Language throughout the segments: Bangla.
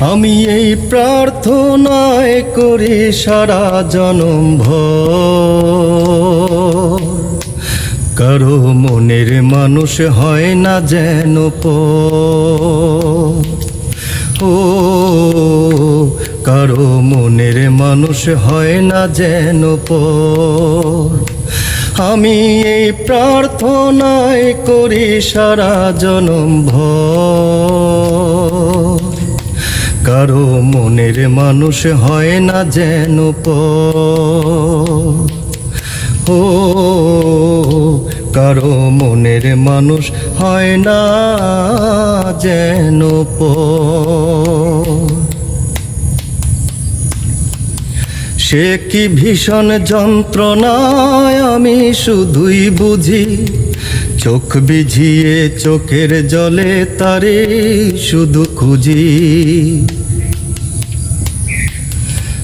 আমি এই প্রার্থনায় করি সারা জনম কারও মনের মানুষ হয় না যেন পর। ও, কারও মনের মানুষ হয় না যেন পর। আমি এই প্রার্থনায় করি সারা জনম ভর। কারও মনের মানুষ হয় না যেন ও, কারও মনের মানুষ হয় না যেন সে কি ভীষণ যন্ত্রণায় আমি শুধুই বুঝি চোখ বিঝিয়ে চোখের জলে তারে শুধু খুঁজি।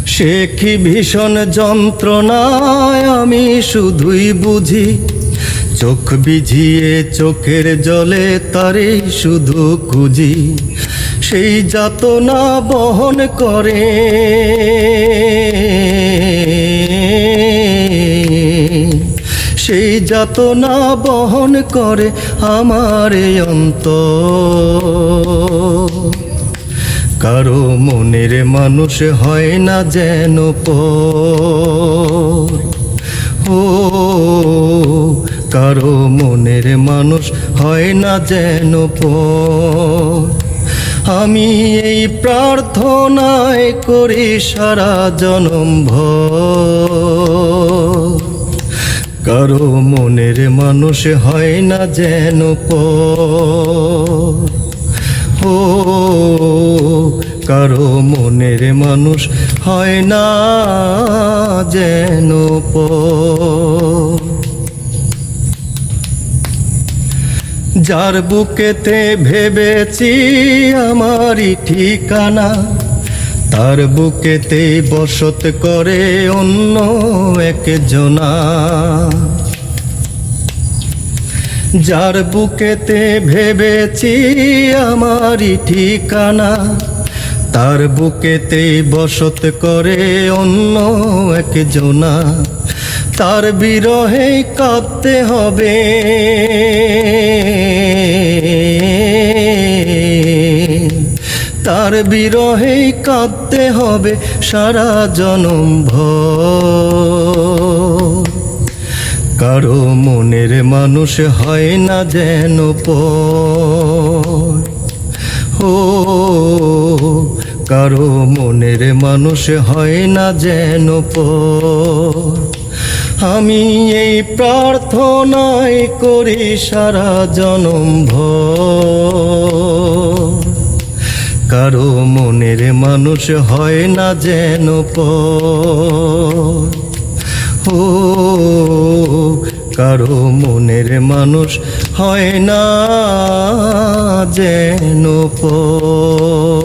সে কি ভীষণ যন্ত্রণায় আমি শুধুই বুঝি। চোখ বিঝিয়ে চোখের জলে তারে শুধু খুঁজি। সেই যাতনা বহন করে। সেই যাতনা বহন করে আমার এই অন্তর। কারও মনের মানুষ হয় না যেন ও, কারও মনের মানুষ হয় না যেন পর। আমি এই প্রার্থনায় করি সারা জনম ভর। কারও মনের মানুষ হয় না যেন ও, কারও মনের মানুষ হয় না যেন যার বুকেতে ভেবেছি আমারই ঠিকানা তার বুকেতে বসত করে অন্য একজনা। যার বুকেতে ভেবেছি আমারই ঠিকানা, তার বুকেতে বসত করে অন্য একজনা। তার বিরহে কাঁদতে হবে। তার বিরহে কাঁদতে হবে সারা জনম কারও মনের মানুষ হয় না যেন ও কারও মনের মানুষ হয় না যেন পর। আমি এই প্রার্থনায় করি সারা জনম ভর। মানুষ হয় না যেন ও কারও মনের মানুষ হয় না যেন পর